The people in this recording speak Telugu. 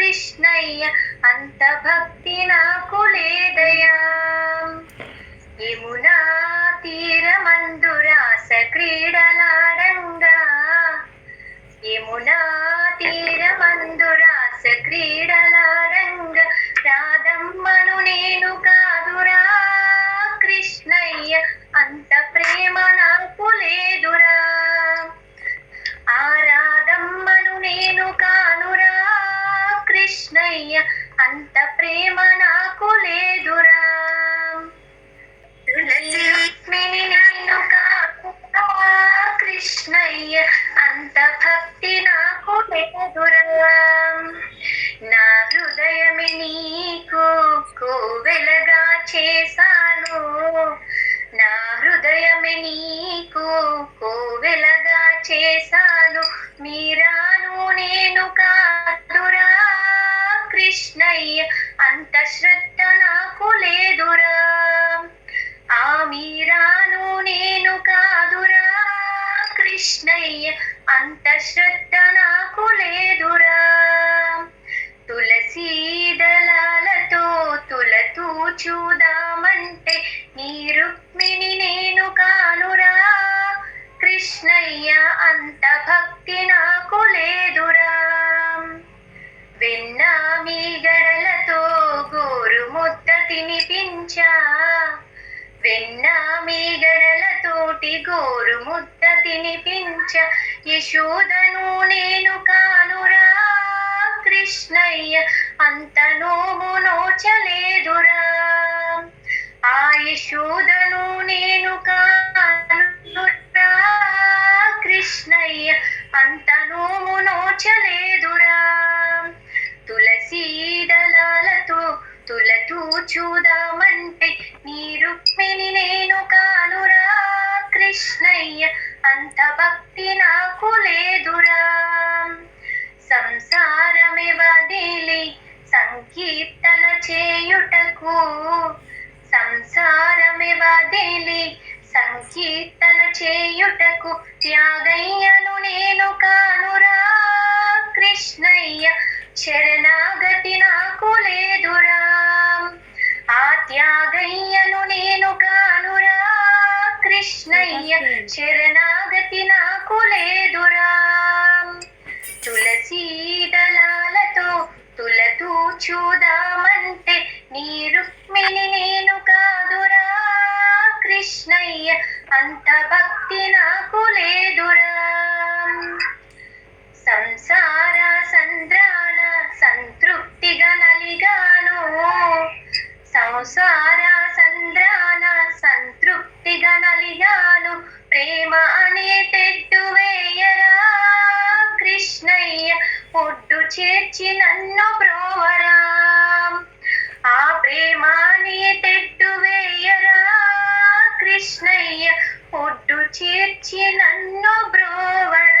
కృష్ణయ్య అంత భక్తి నాకు లేదయా కృష్ణయ్య అంత ప్రేమ నాకు లేదురా. కృష్ణయ్య అంత శ్రద్ధ నాకు లేదురా. ఆ మీరాను నేను కాదురా. కృష్ణయ్య అంత శ్రద్ధ నాకు లేదురా. తులసీ దళాలతో తులతూ చూదామంటే నీ రుక్మిణి నేను కాను. మీగడలతో గోరు ముద్ద తినిపించా. వెన్న మీగడలతోటి గోరు ముద్ద తినిపించ. యశోదను నేను కానురా కృష్ణయ్య అంత నోము నోచలేదురా ఆ యశోదను చూదామంటే నీ రుక్మిణి నేను కానురా. కృష్ణయ్య అంత భక్తి నాకు లేదురా. సంసారమే వదిలి సంకీర్తన చేయుటకు. సంసారమే వదిలి సంకీర్తన చేయుటకు త్యాగయ్యను నేను కానురా. కృష్ణయ్య శరణాగతి నాకు లేదురా. త్యాగయ్యను నేను కానురా. కృష్ణయ్య శరణాగతి నాకు లేదురా. ప్రేమ వేయరా కృష్ణయ్య ఒడ్డు చేర్చి నన్ను బ్రోవరా ఆ ప్రేమాని తెట్టు వేయరా కృష్ణయ్య ఒడ్డు చేర్చి నన్ను బ్రోవరా